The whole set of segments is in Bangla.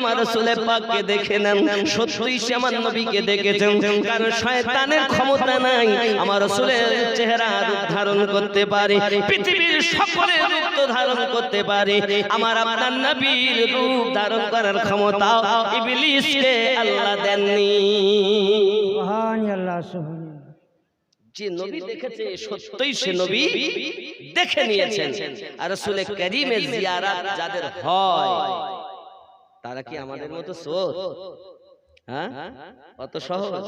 আমার রসুলের পাককে দেখে নেন। সত্যই সে আমার নবীকে দেখেছেন। কারণ শয়তানের ক্ষমতা নাই। আমার রসুলের চেহারা ধারণ করতে পারে। পৃথিবীর সকলের রূপ তো ধারণ করতে পারে। আমার আপনার নবীর রূপ ধারণ করার ক্ষমতা ইবলিসকে আল্লাহ দেননি। সুবহান আল্লাহ সুবহান যে নবী দেখেছে সত্যই সে নবী দেখে নিয়েছেন। আর রসুল করিমের জিয়ারাত যাদের হয়। তারা কি আমাদের মতো সোর হ্যাঁ? অত সহজ?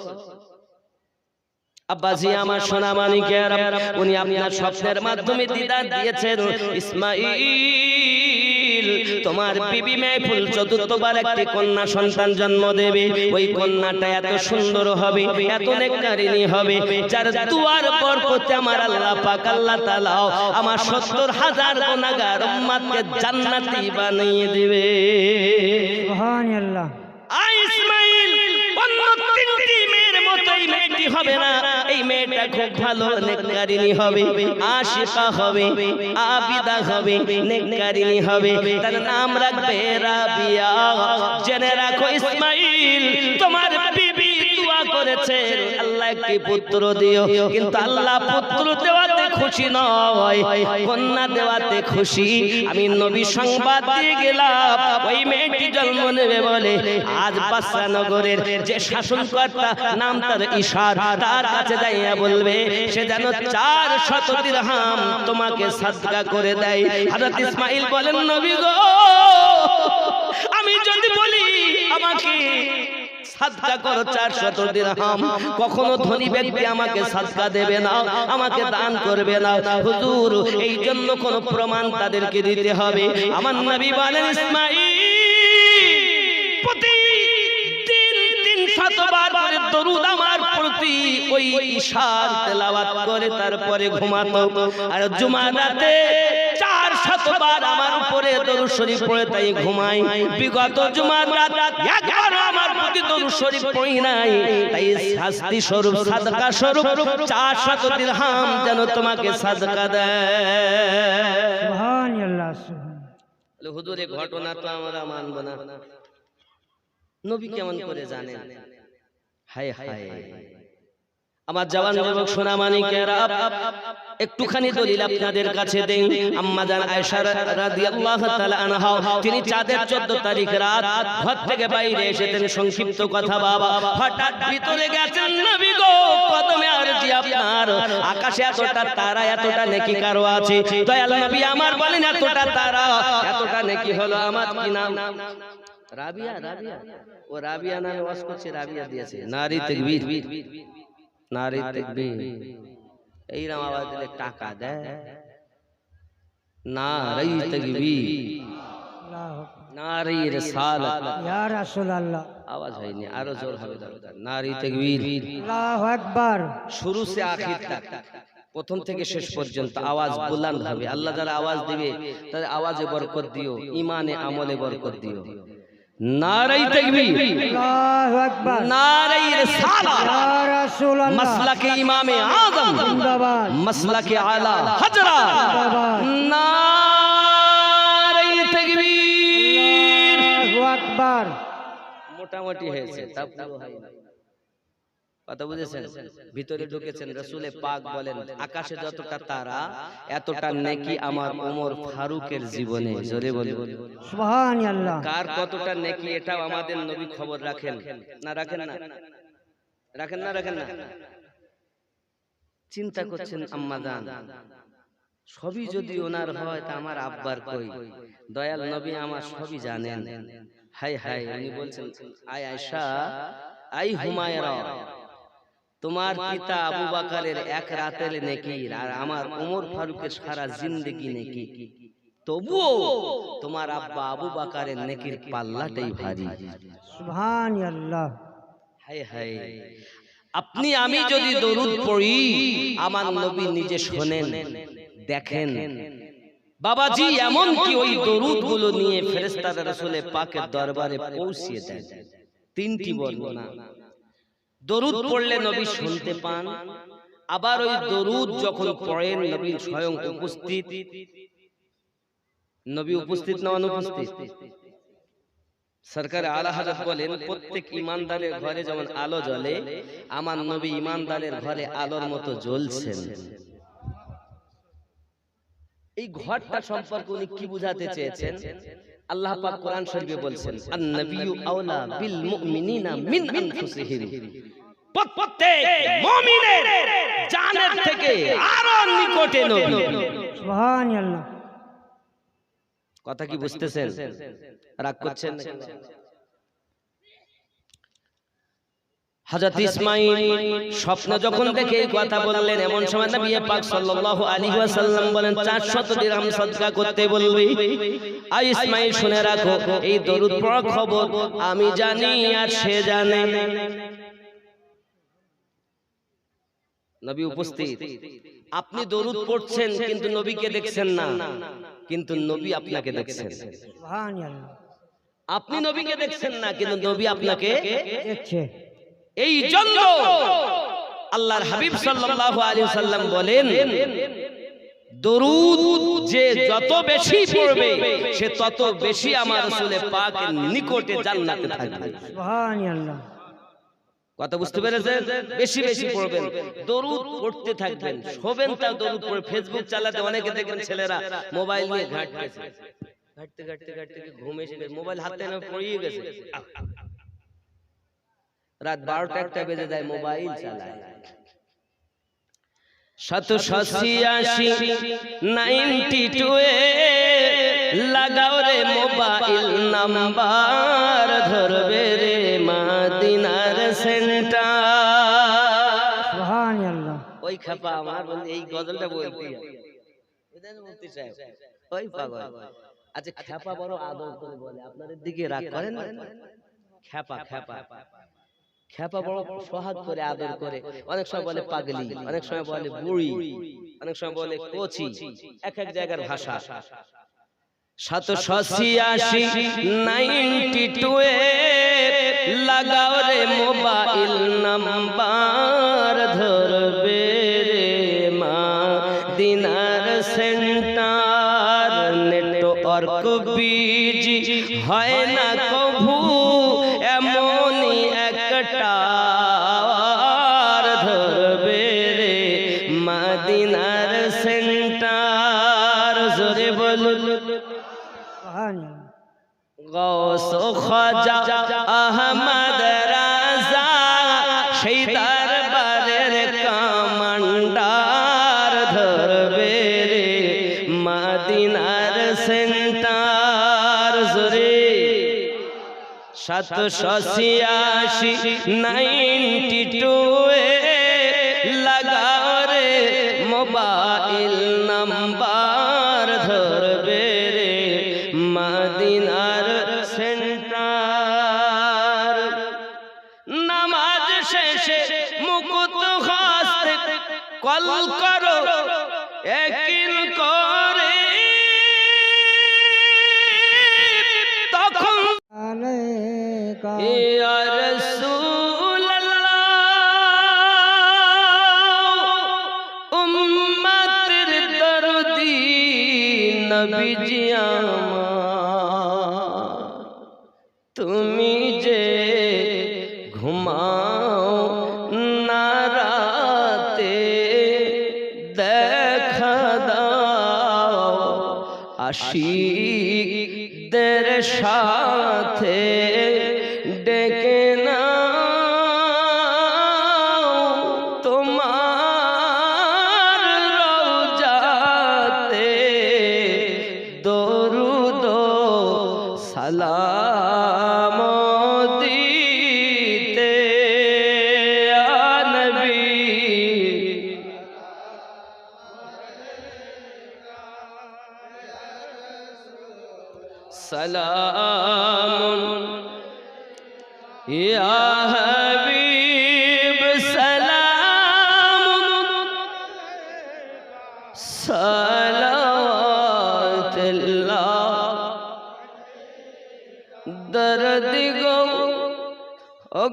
আব্বাজি আমার সোনা মানিকের উনি আপনার স্বপ্নের মাধ্যমে দিদার দিয়েছেন ইসমাইল তোমার বিবি মেহফুল চতুর্থবার একটি কন্যা সন্তান জন্ম দেবে। ওই কন্যাটা এত সুন্দর হবে, এত নেকারিণী হবে। যার দুয়ার পর পথে আমার আল্লাহ পাক, আল্লাহ তাআলা আমার সত্তর হাজার গুনাহগার উম্মতকে জান্নাতি বানিয়ে দিবে। সুবহান এই মেয়েটা খুব ভালো নেককারিনী হবে, আশিকা হবে, আবিদা হবে নেককারিনী হবে। তার নাম রাখবে রাবিয়া। জেনে রাখো ইসমাইল, তোমার বিবি দোয়া করেছে আল্লাহ একটি পুত্র দিও। কিন্তু আল্লাহ পুত্র দেওয়াতে খুশি নয়। কন্যা দেওয়াতে খুশি। আমি নবী সংবাদ দিয়ে গেলাম। ওই মেয়েটি জন্ম নেবে বলে। আজ বাসা নগরের যে শাসনকর্তা নাম তার ঈশার তার কাছে যাইয়া বলবে সে যেন চার শত দিরহাম তোমাকে সাদকা করে দেয়। হযরত ইসমাইল বলেন নবী গো আমি যদি বলি আমাকে সাদকা করো চার শত দিরহাম। কখনো ধনী ব্যক্তি আমাকে সাদকা দেবে না আমাকে দান করবে না। হুজুর এই জন্য কোন প্রমাণ তাদেরকে দিতে হবে। আমার নবী বলেন ইসমাইল প্রতিদিন তিন শতবার করে দরুদ আমার প্রতি ওই ঈশার তেলাওয়াত করে তারপরে ঘুমাতো। আর জুমার রাতে চার শতবার আমার উপরে দরুদ শরীফ পড়ে তাই ঘুমাই। বিগত জুমার রাত একবার আমার প্রতি দরুদ শরীফ পড়ি নাই। তাই শাস্তি স্বরূপ সাদকা স্বরূপ চার শত দিরহাম যেন তোমাকে সাদকা দেয়। সুবহান আল্লাহ সুবহান হুজুর এই ঘটনা তো আমরা মানব না। নবী কেমন করে জানেন? হায় হায়। আমার জওয়ান যুবক সোনা মানিকেরা একটুখানি দলিল আপনাদের কাছে দেই। আম্মা জান আয়েশা রাদিয়াল্লাহু তাআলা আনহা, তিনি চাঁদের 14 তারিখ রাত ঘর থেকে বাইরে এসেছেন সংক্ষিপ্ত কথা বাবা। হঠাৎ ভিতরে গেছেন নবী গো, কদমে আরজি আপনার। আকাশে এতটা তারা, এতটা নেকি কারও আছে? দয়াল নবী আমার বলেন, এতটা তারা, এতটা নেকি হলো আমার কি নাম? রাবিয়া রাবিয়া। ও রাবিয়া নামে ওয়াজ করছে, রাবিয়া দিয়েছে। নারী তাকবীর। নারী এইরকম আওয়াজ দিলে টাকা দেয়। নারী তাকবীর। আল্লাহু নারী রিসালাত ইয়া রাসূলুল্লাহ। আওয়াজ হয়নি আরও জোর হবে দরকার নারী তাকবীর। আল্লাহু আকবার। শুরু সে আখির তক। প্রথম থেকে শেষ পর্যন্ত আওয়াজ বুলন্দ হবে। আল্লাহ যারা আওয়াজ দিবে তাদের আওয়াজে বরকত দিও। ইমানে আমলে বরকত দিও। নারী তাকবীর আল্লাহু আকবার নারী রিসালাত ইয়া রাসূলুল্লাহ মাসলাকে ইমামে আজম জিন্দাবাদ মাসলাকে আলা হজরা জিন্দাবাদ কথা বুঝেছেন? ভিতরে ঢুকেছেন রসুলে পাক বলেন আকাশে যতটা তারা এতটা নেকি আমার ওমর ফারুকের জীবনে। জোরে বলুন। সুবহান কার কতটা নেকি এটাও আমাদের নবী খবর রাখেন। না রাখেন না। রাখেন না। রাখেন না চিন্তা করছেন আম্মা জান সবই যদি ওনার হয় তা আমার আব্বার কই। দয়াল নবী আমার সবই জানেন। হাই হাই উনি বলছেন আয় আয়সা আই হুমায়রা তোমার পিতা আবু বাকারের এক রাতের নেকি আর আমার ওমর ফারুকের সারা জিন্দেগি নেকি। তবুও তোমার আব্বা আবু বাকারের নেকির পাল্লাটাই ভারী। সুবহান আল্লাহ হায় হায়। আপনি আমি যদি দরুদ পড়ি আমার নবী নিজে শোনেন দেখেন। বাবাজি এমন কি ওই দরুদগুলো নিয়ে ফেরেস্তারা রসুলের পাকের দরবারে পৌঁছিয়ে দেন। তিনটি বর্ণনা। দরুদ পড়লে নবী শুনতে পান। আবার ওই দরুদ যখন পড়েন নবী স্বয়ং উপস্থিত। নবী উপস্থিত না অনুপস্থিত? সরকার আলা হযরত বলেন প্রত্যেক ইমানদারের ঘরে যেমন আলো জ্বলে আমার নবী ইমানদারের ঘরে আলোর মতো জ্বলছেন। এই ঘরটা সম্পর্কে উনি কি বুঝাতে চেয়েছেন? আল্লাহ পাক কোরআন শরীফে বলছেন আন-নাবিয়্যু আওলা বিল মুমিনিনা মিন আনফুসিহিম। প্রত্যেক মুমিনের জানের থেকে আরও নিকটে নবী কথা কি বুঝতেছেন? রাগ করছেন? হযরত ইসমাঈল স্বপ্ন যখন দেখে এই কথা বললেন এমন সময় নবী পাক সাল্লাল্লাহু আলাইহি ওয়াসাল্লাম বলেন 400 দিরহাম সদকা করতে বলবে? আর ইসমাঈল শুনে রাখো এই দরুদ পড়া খবর আমি জানি আর সে জানে। নবী উপস্থিত। আপনি দরুদ পড়ছেন কিন্তু নবীকে দেখছেন না। কিন্তু নবী আপনাকে দেখছেন। আপনি নবীকে দেখছেন না কিন্তু নবী আপনাকে দেখছে। এই জন্য আল্লাহর হাবিব সাল্লাল্লাহু আলাইহি সাল্লাম বলেন দরুদ যে যত বেশি পড়বে সে তত বেশি আমার রাসূলের পাকের নিকটে জান্নাতে থাকবে। সুবহান আল্লাহ কথা বুঝতে পেরেছেন? বেশি বেশি পড়বেন। দরুদ পড়তে থাকবেন। শোবেন তার দরুদ পড়ে। ফেসবুক চালাতে অনেকে দেখবেন ছেলেরা মোবাইল নিয়ে ঘাঁটতেছে। ঘাঁটতে ঘাঁটতে ঘাঁটতে কি ঘুম এসে মোবাইল হাতে না পড়িয়ে গেছে। রাত বারোটা একটা বেজে যায় মোবাইল চালায়। শত ছিয়াশি নাইনটি টু লাগাও রে মোবাইল নাম্বার ধরবে রে মাদিনার সেন্টার ওই খাপা আমার বন্ধু এই গজলটা বলতে বুঝলেন সাহেব ওই পাগল। আচ্ছা খ্যাপা বড় আদর করে বলে। আপনাদের দিকে রাগ করেন না খ্যাপা খ্যাপা খ্যাপা বড় সোহাগ করে আদর করে। অনেক সময় বলে পাগলি অনেক সময় বলে বুড়ি অনেক সময় বলে কোচি। এক এক জায়গার ভাষা। সাতশো ছিয়াশি নাইনটি টু গৌস খাজা আহমদ রাজা, সেই দরবারের কামান্ডার ধরবে মাদিনার সেন্টার জোরে। সাতশো ছিয়াশি, নাইনটি টু নবীজি আমার। তুমি যে ঘুমাও নারাতে দেখা দাও আশিকদের সাথে سلام يا حبيب سلام صلوات الله درد گو او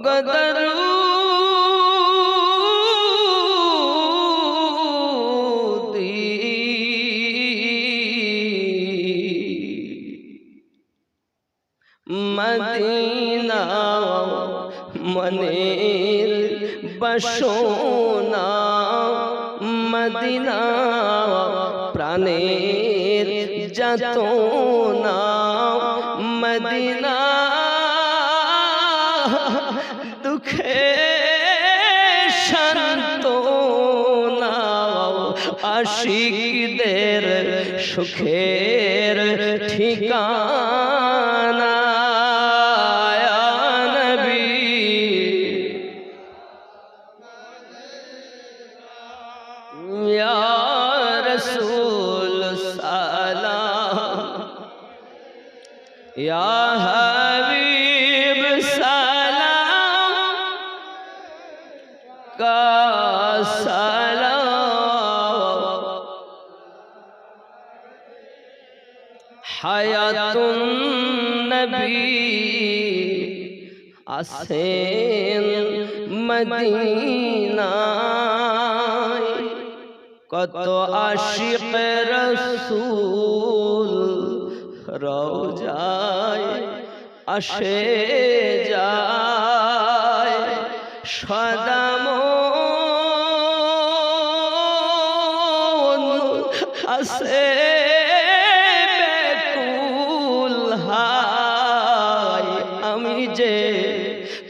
না মদিনা দুঃখে শান্ত না আশিকদের সুখের ঠিকানা ইয়া হাবিব সালাম কা সালাম হায়াতুন নবী আসেন মদিনায় কত আশিক রসুল রোজায় আসে যায় সদাম আসে আমি যে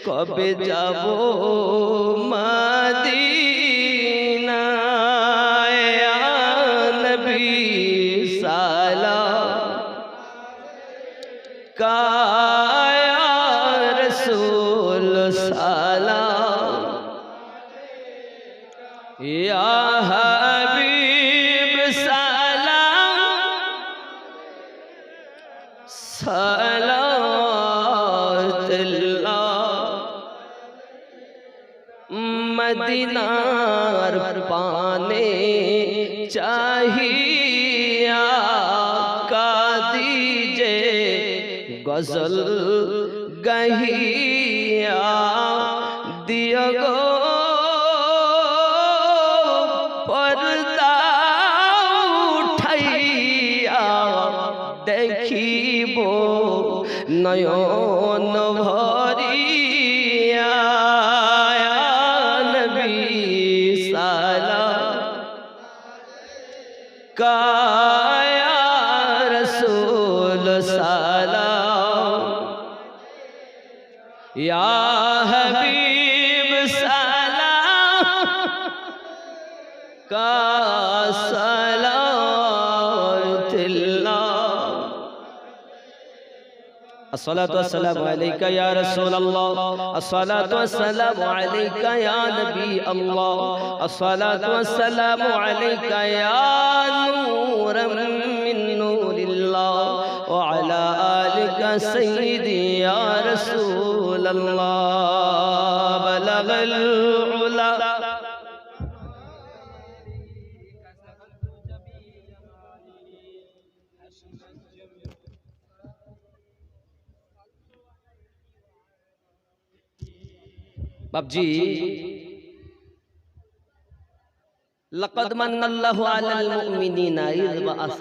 কবে যাব মদিনায় সালাতুল্লাহ মদিনার পানে চাহিয়া কাদিজে গজল গহিয়া দিয় গো পর্দা দেখিব নয়ন ভরিয়া। সালাম। কায়া রসুল সালাম। ইয়া হাবিব সালাম। কা الصلاة والسلام عليك يا رسول الله. الصلاة والسلام عليك يا نبي الله. الصلاة والسلام عليك يا نورا من نور الله. وعلى آلك سيدي يا رسول الله. بلغ العلا বাবজি لقد من الله على المؤمنين إذ بعث